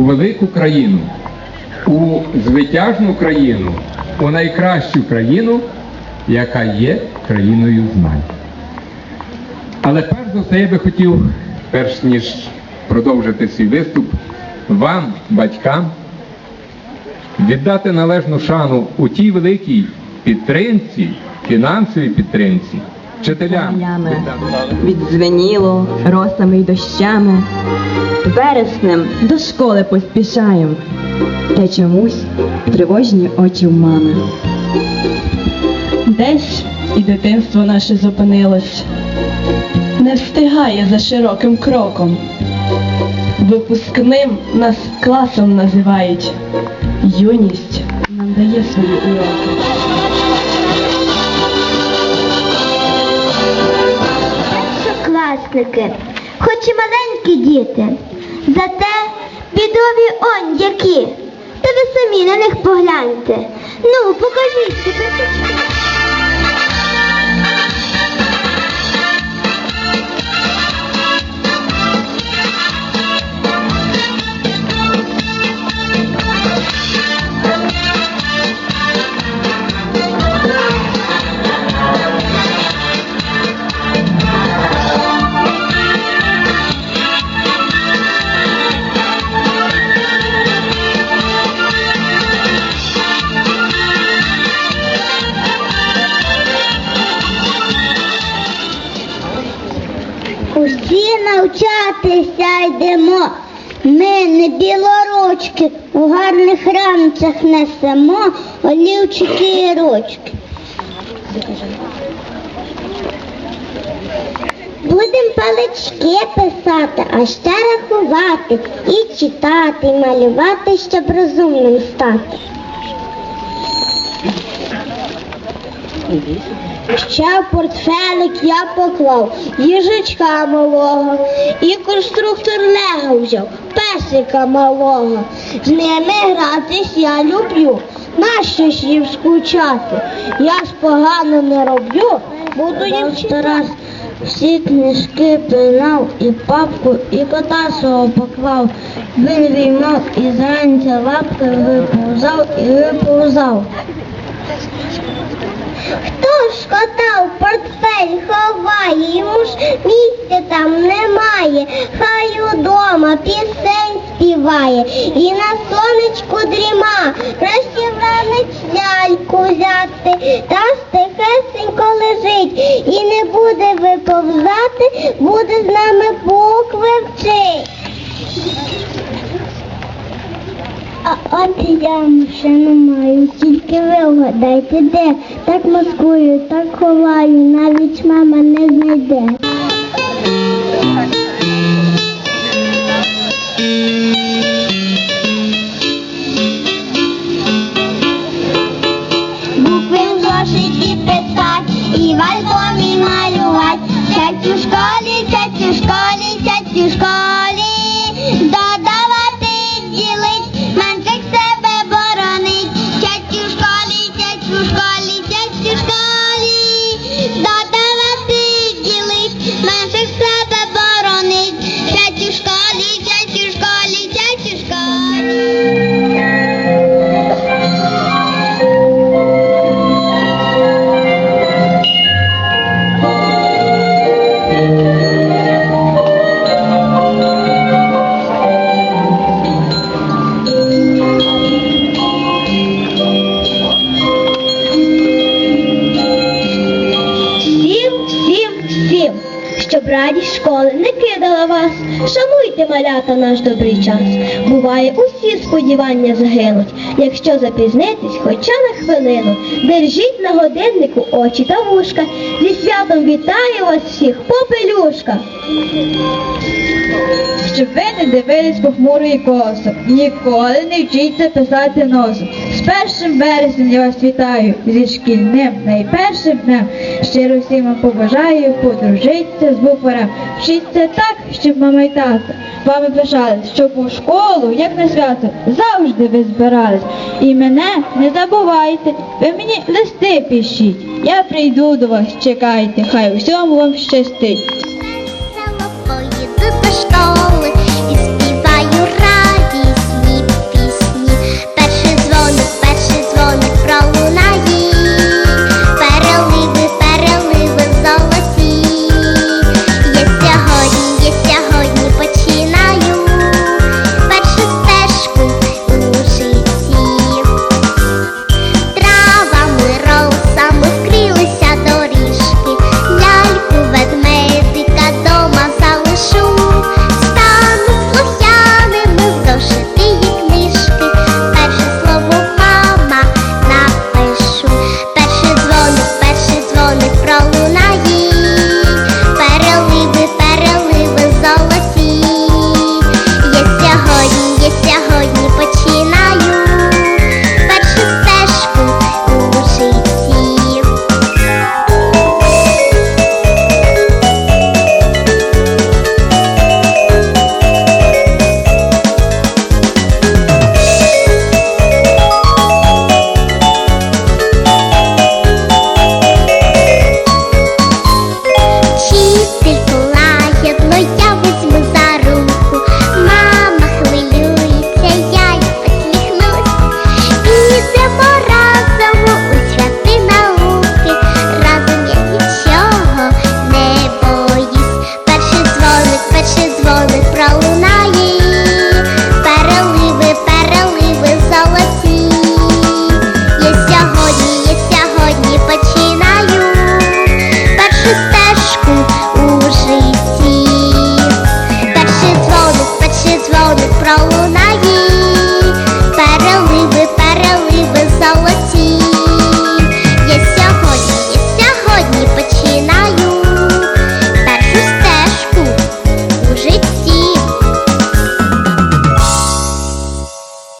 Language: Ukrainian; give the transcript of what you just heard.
велику країну, у звитяжну країну, у найкращу країну, яка є країною знань. Але перш за все я би хотів, перш ніж продовжити свій виступ, вам, батькам, віддати належну шану у тій великій підтримці, фінансовій підтримці, вчителям. Відзвеніло росами й дощами. Вереснем до школи поспішаєм. Та чомусь тривожні очі в мами. Десь і дитинство наше зупинилось, не встигає за широким кроком. Випускним нас класом називають. Юність нам дає свої уроки. Першокласники, хоч і маленькі діти, зате бідові он які. Та ви самі на них погляньте. Ну, покажіть навчатися йдемо. Ми не білоручки, у гарних рамцях несемо олівчики і ручки. Будем палички писати, а ще рахувати, і читати, і малювати, щоб розумним стати. Ще портфелик я поклав їжачка малого, і конструктор Лего взяв песика малого. З ними гратись я люблю. Нащо ж їм скучати? Я ж погано не роблю, буду їм читати. Всі книжки пинав, і папку, і кота свого поклав. Він віймав і зранця лапки виповзав і виповзав. Хто ж кота в портфель ховає, йому ж місця там немає, хай удома пісень співає і на сонечку дріма, краще вранець ляльку взяти, та стихесенько лежить, і не буде виповзати, буде з нами букви вчить. А от я ще не маю, тільки ви вгадайте, де так маскую, так ховаю, навіть мама не знайде. Кидала. Шануйте, малята, наш добрий час. Буває, усі сподівання загинуть, якщо запізнитись хоча на хвилину. Держіть на годиннику очі та вушка. Зі святом вітаю вас всіх, попелюшка. Щоб ви не дивились похмурої косо, ніколи не вчіться писати носом. З першим вереснем я вас вітаю, зі шкільним найпершим днем. Щиро всім вам побажаю подружитися з букварем. Вчіться так, щоб мама й тато вами пишались, щоб у школу, як на свято, завжди ви збирались. І мене не забувайте, ви мені листи пишіть. Я прийду до вас, чекайте, хай у всьому вам щастить.